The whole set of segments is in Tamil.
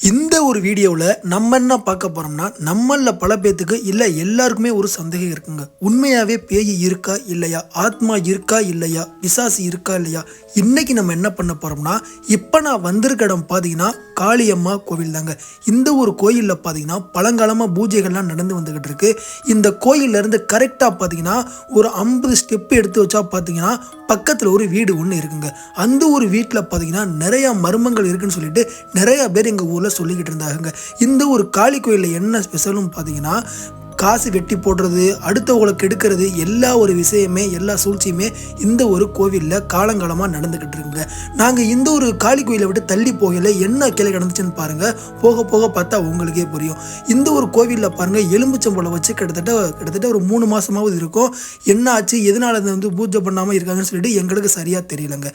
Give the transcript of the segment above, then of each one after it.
இந்த ஒரு வீடியோவில் நம்ம என்ன பார்க்க போகிறோம்னா நம்மளில் பல பேத்துக்கு இல்லை எல்லாருக்குமே ஒரு சந்தேகம் இருக்குங்க. உண்மையாகவே பேய் இருக்கா இல்லையா? ஆத்மா இருக்கா இல்லையா? பிசாசு இருக்கா இல்லையா? இன்னைக்கு நம்ம என்ன பண்ண போகிறோம்னா இப்போ நான் வந்திருக்க இடம் பார்த்தீங்கன்னா காளியம்மா கோவில் தாங்க. இந்த ஒரு கோயிலில் பார்த்தீங்கன்னா பழங்காலமாக பூஜைகள்லாம் நடந்து வந்துக்கிட்டு இருக்கு. இந்த கோயிலேருந்து கரெக்டாக பார்த்தீங்கன்னா ஒரு ஐம்பது ஸ்டெப் எடுத்து வச்சா பார்த்தீங்கன்னா பக்கத்தில் ஒரு வீடு ஒன்று இருக்குங்க. அந்த ஒரு வீட்டில் பார்த்தீங்கன்னா நிறையா மர்மங்கள் இருக்குன்னு சொல்லிட்டு நிறையா பேர் எங்கள் ஊரில் சொல்லிக்கிட்டு இருந்தாங்க இந்த ஒரு காளி கோயிலில் என்ன ஸ்பெஷலும் பார்த்தீங்கன்னா காசு வெட்டி போடுறது அடுத்தவங்களை கெடுக்கிறது எல்லா ஒரு விஷயமே எல்லா சூழ்ச்சியுமே இந்த ஒரு கோவிலில் காலங்காலமாக நடந்துக்கிட்டு இருக்குங்க. நாங்கள் இந்த ஒரு காளி கோயிலை விட்டு தள்ளி போகல என்ன கிளை கிடந்துச்சுன்னு பாருங்கள் போக போக பார்த்தா உங்களுக்கே புரியும். இந்த ஒரு கோவிலில் பாருங்கள் எலும்புச்சம்பழம் வச்சு கிட்டத்தட்ட கிட்டத்தட்ட ஒரு மூணு மாதமாவது இருக்கும். என்ன ஆச்சு எதனால இதை வந்து பூஜை பண்ணாமல் இருக்காங்கன்னு சொல்லிட்டு எங்களுக்கு சரியாக தெரியலங்க.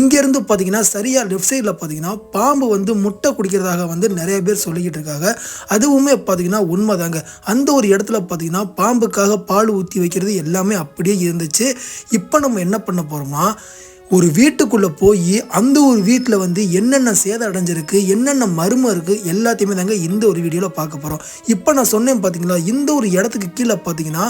இங்கேருந்து பார்த்தீங்கன்னா சரியாக லெஃப்ட் சைடில் பார்த்தீங்கன்னா பாம்பு வந்து முட்டை குடிக்கிறதாக வந்து நிறைய பேர் சொல்லிக்கிட்டு இருக்காங்க. அதுவுமே பார்த்தீங்கன்னா உண்மைதாங்க. அந்த ஒரு இடத்துல பார்த்தீங்கன்னா பாம்புக்காக பால் ஊற்றி வைக்கிறது எல்லாமே அப்படியே இருந்துச்சு. இப்போ நம்ம என்ன பண்ண போகிறோம்னா ஒரு வீட்டுக்குள்ளே போய் அந்த ஒரு வீட்டில் வந்து என்னென்ன சேதம் அடைஞ்சிருக்கு என்னென்ன மர்மம் இருக்குது எல்லாத்தையுமே தாங்க இந்த ஒரு வீடியோவில் பார்க்க போகிறோம் இப்போ நான் சொன்னேன் பார்த்தீங்களா இந்த ஒரு இடத்துக்கு கீழே பார்த்தீங்கன்னா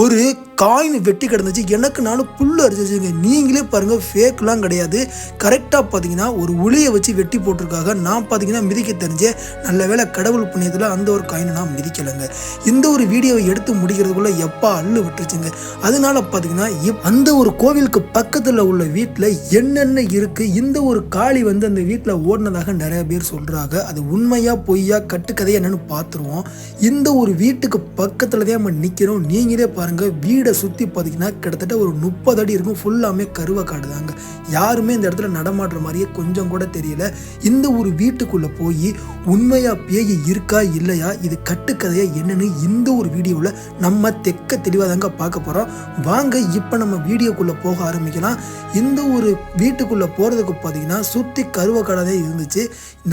ஒரு காயின் வெட்டி கிடந்துச்சு எனக்கு நானும் புல் அரிச்சிச்சுங்க நீங்களே பாருங்கள் ஃபேக்லாம் கிடையாது. கரெக்டாக பார்த்தீங்கன்னா ஒரு உளியை வச்சு வெட்டி போட்டிருக்காங்க. நான் பார்த்தீங்கன்னா மிதிக்க தெரிஞ்சேன் நல்ல வேளை கடவுள் புண்ணியத்தில் அந்த ஒரு காயினை நான் மிதிக்கலைங்க. இந்த ஒரு வீடியோவை எடுத்து முடிக்கிறதுக்குள்ளே எப்பா அள்ளு விட்டுருச்சுங்க. அதனால பார்த்தீங்கன்னா அந்த ஒரு கோவிலுக்கு பக்கத்தில் உள்ள வீட்டு வீட்டில் என்னென்ன இருக்குது இந்த ஒரு காளி வந்து அந்த வீட்டில் ஓடினதாக நிறைய பேர் சொல்கிறாங்க அது உண்மையாக பொய்யா கட்டுக்கதை என்னென்னு பார்த்துருவோம். இந்த ஒரு வீட்டுக்கு பக்கத்தில் தான் நம்ம நிற்கிறோம் நீங்களே பாருங்கள் வீடை சுற்றி பார்த்தீங்கன்னா கிட்டத்தட்ட ஒரு முப்பது அடி இருக்கும். ஃபுல்லாமே கருவை காடுதாங்க யாருமே இந்த இடத்துல நடமாடுற மாதிரியே கொஞ்சம் கூட தெரியல. இந்த ஒரு வீட்டுக்குள்ளே போய் உண்மையாக பேய் இருக்கா இல்லையா இது கட்டுக்கதையா என்னென்னு இந்த ஒரு வீடியோவில் நம்ம தெக்க தெளிவாக தாங்க பார்க்க போகிறோம் வாங்க இப்போ நம்ம வீடியோக்குள்ளே போக ஆரம்பிக்கலாம். இந்த ஒரு வீட்டுக்குள்ளே போகிறதுக்கு பார்த்தீங்கன்னா சுற்றி கருவை கடை தான் இருந்துச்சு.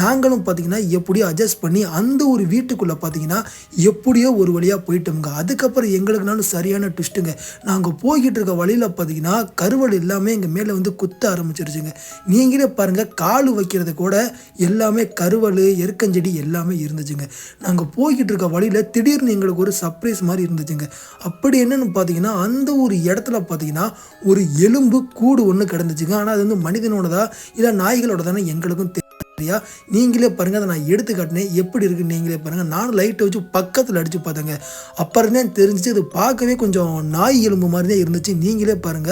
நாங்களும் பார்த்தீங்கன்னா எப்படியோ அட்ஜஸ்ட் பண்ணி அந்த ஒரு வீட்டுக்குள்ளே பார்த்தீங்கன்னா எப்படியோ ஒரு வழியாக போயிட்டோம்ங்க. அதுக்கப்புறம் எங்களுக்குனாலும் சரியான ட்விஸ்ட்டுங்க நாங்கள் போய்கிட்டு இருக்க வழியில் பார்த்தீங்கன்னா கருவல் எல்லாமே எங்கள் மேலே வந்து குத்த ஆரம்பிச்சிருச்சுங்க. நீங்களே பாருங்கள் கால் வைக்கிறது கூட எல்லாமே கருவல் எருக்கஞ்செடி எல்லாமே இருந்துச்சுங்க. நாங்கள் போய்கிட்டு இருக்க வழியில் திடீர்னு எங்களுக்கு ஒரு சர்ப்ரைஸ் மாதிரி இருந்துச்சுங்க. அப்படி என்னென்னு பார்த்தீங்கன்னா அந்த ஒரு இடத்துல பார்த்தீங்கன்னா ஒரு எலும்பு கூடு ஒன்று கிடந்துச்சுங்க ஆனால் அது வந்து மனிதனோடதா இல்லை நாய்களோட தானே எங்களுக்கும் தெரியல நீங்களே பாருங்க அதை நான் எடுத்து காட்டினேன். எப்படி இருக்குன்னு நீங்களே பாருங்க. நானும் லைட்டை வச்சு பக்கத்தில் அடித்து பார்த்தேங்க. அப்புறம் தான் தெரிஞ்சிச்சு இது பார்க்கவே கொஞ்சம் நாய் எலும்பு மாதிரி தான் இருந்துச்சு. நீங்களே பாருங்க.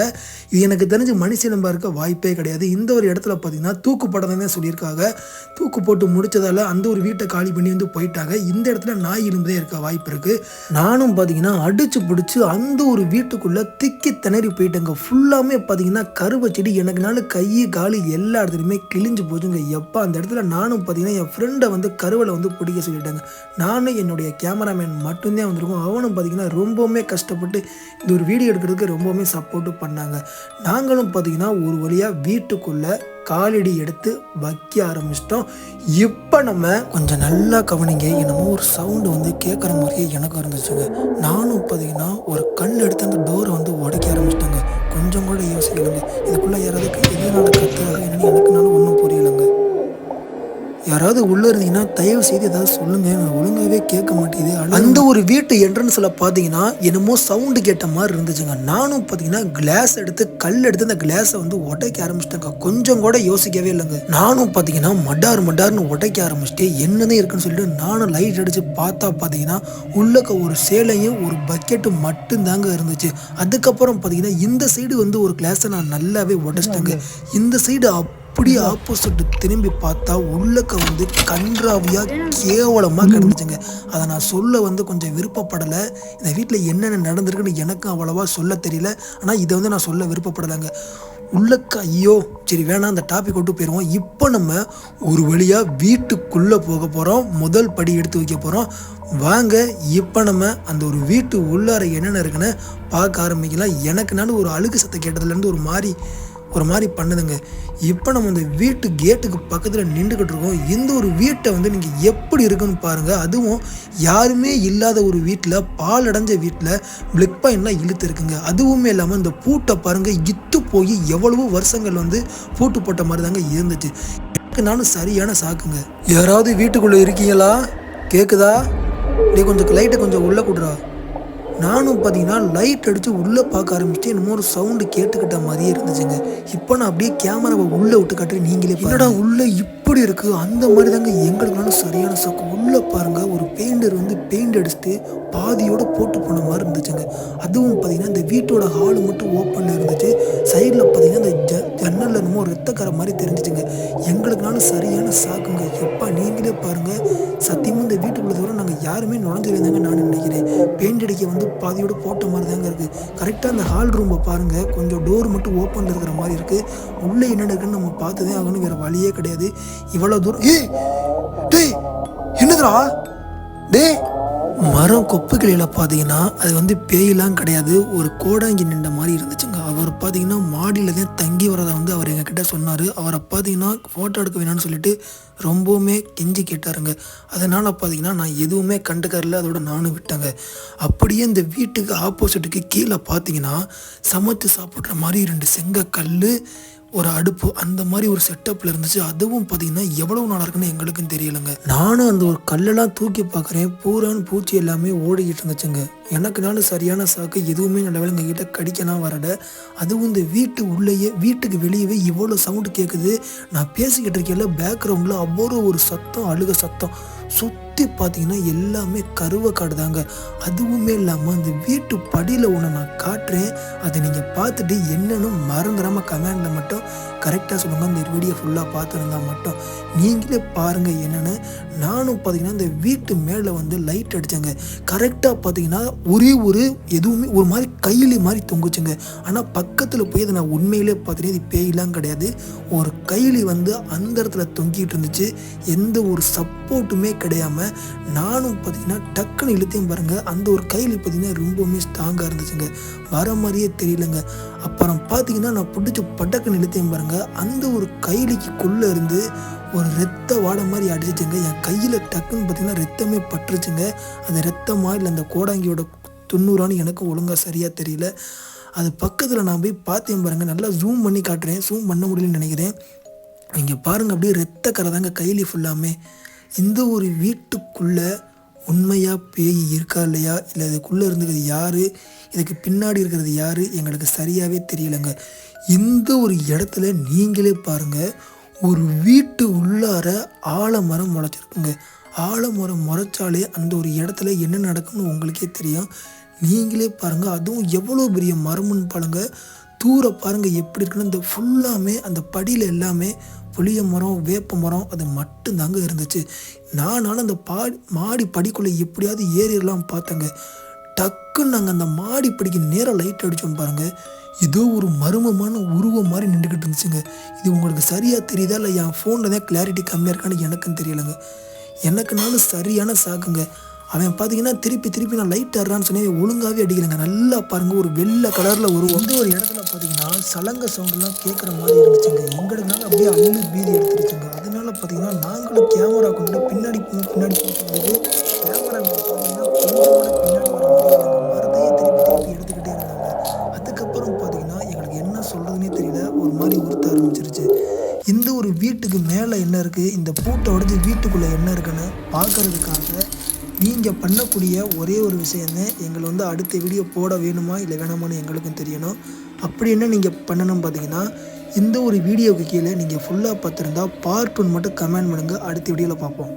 இது எனக்கு தெரிஞ்சு மனுஷ எலும்பாக இருக்க வாய்ப்பே கிடையாது. இந்த ஒரு இடத்துல பார்த்தீங்கன்னா தூக்கு படம் தான் சொல்லியிருக்காங்க. தூக்கு போட்டு முடிச்சதால் அந்த ஒரு வீட்டை காலி பண்ணி வந்து போயிட்டாங்க. இந்த இடத்துல நாய் எலும்பு தான் இருக்க வாய்ப்பு இருக்குது நானும் பார்த்தீங்கன்னா அடித்து பிடிச்சி அந்த ஒரு வீட்டுக்குள்ளே திக்கி திணறி போயிட்டேங்க. ஃபுல்லாமே பார்த்தீங்கன்னா கருவை செடி எனக்குனால கை காலு எல்லா இடத்துலையுமே கிழிஞ்சு போச்சுங்க. எப்போ அந்த இடத்துல நானும் பார்த்தீங்கன்னா என் ஃப்ரெண்டை வந்து கருவலை வந்து பிடிக்க சொல்லிட்டாங்க. நானும் என்னுடைய கேமராமேன் மட்டும்தான் வந்திருக்கோம். அவனும் பார்த்தீங்கன்னா ரொம்பவுமே கஷ்டப்பட்டு இந்த ஒரு வீடியோ எடுக்கிறதுக்கு ரொம்பவுமே சப்போர்ட்டும் பண்ணாங்க. நாங்களும் பார்த்தீங்கன்னா ஒரு வழியாக வீட்டுக்குள்ளே காலடி எடுத்து வைக்க ஆரம்பிச்சிட்டோம். இப்போ நம்ம கொஞ்சம் நல்லா கவனிங்க. என்னமோ ஒரு சவுண்டு வந்து கேட்குற மாதிரியே எனக்கு இருந்துச்சுங்க. நானும் பார்த்தீங்கன்னா ஒரு கல் எடுத்து அந்த டோரை வந்து உடைக்க ஆரம்பிச்சிட்டாங்க. கொஞ்சம் கூட யோசிக்கலைங்க. இதுக்குள்ளே யாராவது எதனால கத்துறாங்க? என்னன்னு எனக்கு நானும் யாராவது உள்ள இருந்தீங்கன்னா தயவு செய்து ஏதாவது சொல்லுங்க. நான் ஒழுங்காவே கேட்க மாட்டேங்குது. அந்த ஒரு வீட்டு என்ட்ரன்ஸ்ல பாத்தீங்கன்னா என்னமோ சவுண்டு கேட்ட மாதிரி இருந்துச்சுங்க. நானும் பாத்தீங்கன்னா கிளாஸ் எடுத்து கல் எடுத்து அந்த கிளாஸை வந்து உடைக்க ஆரம்பிச்சிட்டேங்க. கொஞ்சம் கூட யோசிக்கவே இல்லைங்க. நானும் பாத்தீங்கன்னா மட்டார் மட்டார்னு உடைக்க ஆரம்பிச்சிட்டு என்னதான் இருக்குன்னு சொல்லிட்டு நானும் லைட் அடிச்சு பார்த்தா பாத்தீங்கன்னா உள்ளக்க ஒரு சேலையும் ஒரு பக்கெட்டு மட்டும்தாங்க இருந்துச்சு. அதுக்கப்புறம் பாத்தீங்கன்னா இந்த சைடு வந்து ஒரு கிளாஸை நான் நல்லாவே உடைச்சிட்டேங்க. இந்த சைடு அப்படியே ஆப்போசிட் திரும்பி பார்த்தா உள்ளக்க வந்து கன்றாவியா கேவலமா கிடந்துச்சுங்க. அதை நான் சொல்ல வந்து கொஞ்சம் விருப்பப்படலை. இந்த வீட்டில் என்னென்ன நடந்திருக்குன்னு எனக்கும் அவ்வளவா சொல்ல தெரியல. ஆனால் இதை வந்து நான் சொல்ல விருப்பப்படலைங்க. உள்ளக்க ஐயோ சரி வேணாம் அந்த டாபிக் விட்டு போயிடுவோம் இப்போ நம்ம ஒரு வழியாக வீட்டுக்குள்ளே போக போகிறோம் முதல் படி எடுத்து வைக்க போகிறோம் வாங்க இப்போ நம்ம அந்த ஒரு வீட்டு உள்ளார என்னென்ன இருக்குன்னு பார்க்க ஆரம்பிக்கலாம். எனக்குனாலும் ஒரு அழுகு சத்தம் கேட்டதுலேருந்து ஒரு மாதிரி ஒரு மாதிரி பண்ணுதுங்க. இப்போ நம்ம இந்த வீட்டு கேட்டுக்கு பக்கத்தில் நின்றுக்கிட்டு இருக்கோம். இந்த ஒரு வீட்டை வந்து நீங்கள் எப்படி இருக்குன்னு பாருங்கள் அதுவும் யாருமே இல்லாத ஒரு வீட்டில் பால் அடைஞ்ச வீட்டில் பிளிக் பாயிண்ட்லாம் இழுத்து இருக்குங்க. அதுவுமே இல்லாமல் இந்த பூட்டை பாருங்கள் இத்து போய் எவ்வளவோ வருஷங்கள் வந்து பூட்டு போட்ட மாதிரி தாங்க இருந்துச்சு. எனக்கு நானும் சரியான சாக்குங்க. யாராவது வீட்டுக்குள்ளே இருக்கீங்களா? கேட்குதா நீ கொஞ்சம் லைட்டை கொஞ்சம் உள்ளே கொடுறா. நானும் பார்த்தீங்கன்னா லைட் அடித்து உள்ளே பார்க்க ஆரம்பிச்சுட்டு என்னமோ ஒரு சவுண்டு கேட்டுக்கிட்ட மாதிரியே இருந்துச்சுங்க. இப்போ நான் அப்படியே கேமராவை உள்ளே விட்டு காட்டுறேன் நீங்களே என்னடா உள்ளே இப்படி இருக்குது அந்த மாதிரி தாங்க எங்களுக்குனாலும் சரியான சக்கு. உள்ளே பாருங்கள் ஒரு பெயிண்டர் வந்து பெயிண்ட் அடிச்சுட்டு பாதியோடு போட்டு போன மாதிரி இருந்துச்சுங்க. அதுவும் பார்த்தீங்கன்னா இந்த வீட்டோட ஹாலு மட்டும் ஓப்பனில் இருந்துச்சு. சைடில் பார்த்தீங்கன்னா இந்த ஜ கண்ணில் என்னமோ ரத்தக்கரை மாதிரி தெரிஞ்சிச்சுங்க. எங்களுக்குனாலும் சரியான சாக்குங்க. எப்பா நீங்களே பாருங்கள் சத்தியமாக இந்த வீட்டுக்குள்ளே தவிர நாங்கள் யாருமே நுழைஞ்சிருந்தாங்க நான் நினைக்கிறேன். பெயிண்ட் அடிக்க வந்து பாதியோடு போட்ட மாதிரி தாங்க இருக்குது கரெக்டாக அந்த ஹால் ரூமை பாருங்கள் கொஞ்சம் டோர் மட்டும் ஓப்பனில் இருக்கிற மாதிரி இருக்குது உள்ளே என்னென்ன இருக்குன்னு நம்ம பார்த்ததே ஆகணும். வேறு வழியே கிடையாது. இவ்வளோ தூரம் ஏய்! டேய்! என்னதுடா? டேய்! மரம் கொப்புக்கிளையில் பார்த்தீங்கன்னா அது வந்து பேயெல்லாம் கிடையாது. ஒரு கோடாங்கி நின்ற மாதிரி இருந்துச்சுங்க. அவர் பார்த்தீங்கன்னா மாடியில் தான் தங்கி வரதை வந்து அவர் எங்ககிட்ட சொன்னார். அவரை பார்த்தீங்கன்னா ஃபோட்டோ எடுக்க வேணாம்னு சொல்லிட்டு ரொம்பவுமே கெஞ்சி கேட்டாருங்க. அதனால் பார்த்தீங்கன்னா நான் எதுவுமே கண்டுக்கறல அதோட நானும் விட்டேங்க. அப்படியே இந்த வீட்டுக்கு ஆப்போசிட்டுக்கு கீழே பார்த்தீங்கன்னா சமைச்சு சாப்பிட்ற மாதிரி ரெண்டு செங்கக்கல் ஒரு அடுப்பு அந்த மாதிரி ஒரு செட்டப்பில் இருந்துச்சு. அதுவும் பார்த்தீங்கன்னா எவ்வளவு நாளாக இருக்குன்னு எங்களுக்கும் தெரியலைங்க. நானும் அந்த ஒரு கல்லெல்லாம் தூக்கி பார்க்குறேன் பூரான் பூச்சி எல்லாமே ஓடிக்கிட்டு இருந்துச்சுங்க. எனக்கு நாலு சரியான சாக்கு எதுவுமே நல்ல வேலை எங்கள் கடிக்கலாம் வரட அதுவும் இந்த வீட்டு உள்ளேயே வீட்டுக்கு வெளியவே இவ்வளோ சவுண்டு கேட்குது நான் பேசிக்கிட்டு இருக்கேன்ல பேக்ரவுண்டில் அவ்வளோ ஒரு சத்தம் அழுக சத்தம். சுற்றி பார்த்தீங்கன்னா எல்லாமே கருவக்காடு தாங்க அதுவுமே இல்லாமல் அந்த வீட்டு படியில் ஒன்று நான் காட்டுறேன். அதை நீங்கள் பார்த்துட்டு என்னென்னு மறந்துடாமல் கமெண்டில் மட்டும் கரெக்டாக சொல்லுங்கள் அந்த வீடியோ ஃபுல்லாக பார்த்துருந்தா மட்டும் நீங்களே பாருங்கள் என்னென்னு. நானும் பார்த்தீங்கன்னா இந்த வீட்டு மேலே வந்து லைட் அடித்தேங்க கரெக்டாக பார்த்தீங்கன்னா ஒரே ஒரு எதுவுமே ஒரு மாதிரி கையிலே மாதிரி தொங்குச்சுங்க. ஆனால் பக்கத்தில் போய் அதை நான் உண்மையிலே பார்த்தீங்கன்னா இது பேயெலாம் கிடையாது. ஒரு கையிலி வந்து அந்த இடத்துல தொங்கிட்டு இருந்துச்சு. எந்த ஒரு சப்போர்ட்டுமே கிடையாமல் நானும் பார்த்தீங்கன்னா டக்குன்னு இழுத்தையும் பாருங்கள் அந்த ஒரு கைலி பார்த்தீங்கன்னா ரொம்பவுமே ஸ்ட்ராங்காக இருந்துச்சுங்க. வர மாதிரியே தெரியலங்க. அப்புறம் பார்த்தீங்கன்னா நான் பிடிச்சி பட்டக்குன்னு இழுத்தையும் பாருங்கள் அந்த ஒரு கைலிக்குள்ளே இருந்து ஒரு ரத்த வாடை மாதிரி அடிச்சிச்சுங்க. என் கையில் டக்குன்னு பார்த்தீங்கன்னா ரத்தமே பட்டுருச்சுங்க. அந்த ரத்தமாக இல்லை அந்த கோடாங்கியோட தொண்ணூறான்னு எனக்கு ஒழுங்காக சரியாக தெரியல. அது பக்கத்தில் நான் போய் பார்த்தேன் பாருங்கள் நல்லா ஜூம் பண்ணி காட்டுறேன். ஜூம் பண்ண முடியலன்னு நினைக்கிறேன். நீங்கள் பாருங்கள் அப்படியே ரத்த கரை தாங்க கைலி ஃபுல்லாமே இந்த ஒரு வீட்டுக்குள்ளே உண்மையாக பேய் இருக்கா இல்லையா? இல்லை இதுக்குள்ளே இருந்துக்கிறது யார்? இதுக்கு பின்னாடி இருக்கிறது யார்? எங்களுக்கு சரியாகவே தெரியலைங்க. இந்த ஒரு இடத்துல நீங்களே பாருங்கள் ஒரு வீட்டு உள்ளார ஆலமரம் முளைச்சிருக்குங்க. ஆலமரம் முளைச்சாலே அந்த ஒரு இடத்துல என்ன நடக்கும்னு உங்களுக்கே தெரியும். நீங்களே பாருங்கள் அதுவும் எவ்வளோ பெரிய மரம்னு பாருங்கள் தூர பாருங்கள் எப்படி இருக்குன்னு. இந்த ஃபுல்லாமே அந்த படியில் எல்லாமே புளிய மரம் வேப்ப மரம் அது மட்டும்தாங்க இருந்துச்சு. நானாலும் அந்த பாடி மாடி படிக்குள்ளே எப்படியாவது ஏறிடலாம் பார்த்தேங்க டக்குன்னு நாங்கள் அந்த மாடி படிக்கு நேராக லைட் அடித்தோம் பாருங்கள் ஏதோ ஒரு மர்மமான உருவம் மாதிரி நின்றுக்கிட்டு இருந்துச்சுங்க. இது உங்களுக்கு சரியாக தெரியுதா இல்லை என் ஃபோனில் தான் கிளாரிட்டி கம்மியாக இருக்கான்னு எனக்கும் தெரியலைங்க. எனக்குனாலும் சரியான சாக்குங்க. அவன் பார்த்தீங்கன்னா திருப்பி திருப்பி நான் லைட் ஆடுறான்னு சொன்னே ஒழுங்காகவே அடிக்கலைங்க. நல்லா பாருங்கள் ஒரு வெள்ளை கலரில் ஒரு வந்து ஒரு இடத்துல பார்த்தீங்கன்னா சலங்க சவுண்டெல்லாம் கேட்குற மாதிரி இருந்துச்சுங்க. எங்களுக்கு அப்படியே அள்ளு பீதி எடுத்துருச்சுங்க. அதனால பார்த்தீங்கன்னா நாங்களும் கேமரா கொண்டு பின்னாடி பின்னாடி போகும்போது கேமரா பார்த்தீங்கன்னா கொஞ்சம் பின்னாடி வர மாதிரி மரத்தையே திருப்பி திருப்பி எடுத்துக்கிட்டே இருந்தாங்க. அதுக்கப்புறம் பார்த்தீங்கன்னா எங்களுக்கு என்ன சொல்கிறதுனே தெரியல. ஒரு மாதிரி உறுத்த ஆரம்பிச்சிருச்சு. இந்த ஒரு வீட்டுக்கு மேலே என்ன இருக்குது இந்த பூட்டை உடச்சி வீட்டுக்குள்ளே என்ன இருக்குன்னு பார்க்கறதுக்காக நீங்கள் பண்ணக்கூடிய ஒரே ஒரு விஷயம்தான் எங்களை வந்து அடுத்த வீடியோ போட வேணுமா இல்லை வேணாமான்னு எங்களுக்கும் தெரியணும். அப்படி என்ன நீங்கள் பண்ணணும் பார்த்தீங்கன்னா இந்த ஒரு வீடியோவுக்கு கீழே நீங்கள் ஃபுல்லாக பார்த்துருந்தா பார்ட் ஒன் மட்டும் கமெண்ட் பண்ணுங்கள் அடுத்த வீடியோவில் பார்ப்போம்.